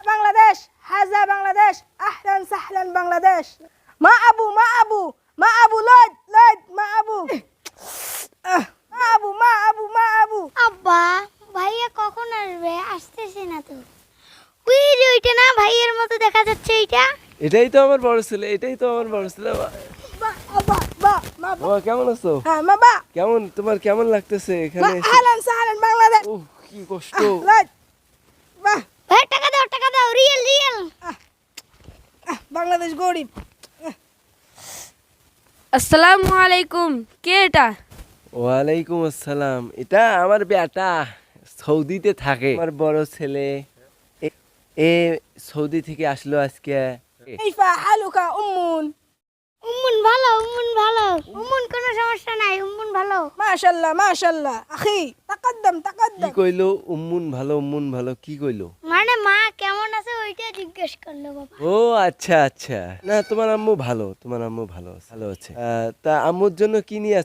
বাংলাদেশ হাজা বাংলাদেশ আহলান সাহলান বাংলাদেশ। মা আবু মা আবু মা আবু লজ লজ মা আবু। আহ, মা আবু মা আবু মা আবু। আব্বা ভাইয়া কখন আসবে? আসতেছে না তো। ওই যে ওইটা না ভাইয়ের মতো দেখা যাচ্ছে ওইটা এটাই তো আমার বড় ছেলে এটাই তো আমার বড় ছেলে। বাবা কেমন আছো? হ্যাঁ মা বা কেমন তোমার কেমন লাগতেছে এখানে আহলান সাহলান বাংলাদেশ। কি কষ্ট বাহ টাকা দাও টাকা দাও রিয়েল রিয়েল বাংলাদেশ গরিব. আসসালামু আলাইকুম কে এটা? ওয়ালাইকুম আসসালাম। এটা আমার বেটা সৌদিতে থাকে। আমার বড় ছেলে এ- সৌদি থেকে আসলো আজকে। কাইফা হালুকা উম্মুন। উম্মুন ভালো উম্মুন ভালো। উম্মুন কোনো সমস্যা নাই উম্মুন ভালো। মাশাল্লাহ মাশাল্লাহ আখি তাকাদ্দাম কি তাকাদ্দাম কইলো? উম্মুন ভালো উম্মুন ভালো কি কইলো? মানে মা কেমন আছে ওইটা জিজ্ঞেস করল বাবা। ও আচ্ছা আচ্ছা। না তোমার আম্মু ভালো তোমার আম্মু ভালো আছে, ভালো আছে। আহ, তা আম্মুর জন্য কি নিয়ে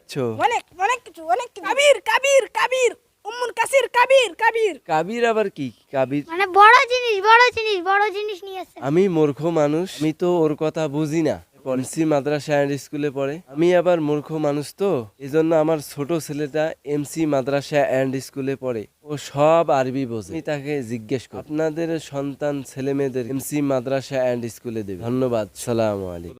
অনেক অনেক কিছু অনেক কিছু। কাবির কাবির কাবির। উম্মুন কাসির কাবির কাবির। কাবির আবার কি? কাবির মানে বড় জিনিস বড় জিনিস বড় জিনিস নিয়ে আসছে। আমি মূর্খ মানুষ আমি তো ওর কথা বুঝি না। পলিসি মাদ্রাসা অ্যান্ড স্কুলে পড়ে। আমি আবার মূর্খ মানুষ তো, এজন্য আমার ছোট ছেলেটা এমসি মাদ্রাসা অ্যান্ড স্কুলে পড়ে। ও সব আরবি বোঝে। আমি তাকে জিজ্ঞেস করি, আপনাদের সন্তান ছেলে মেয়েদের এমসি মাদ্রাসা অ্যান্ড স্কুলে দেবে? ধন্যবাদ, সালাম আলাইকুম।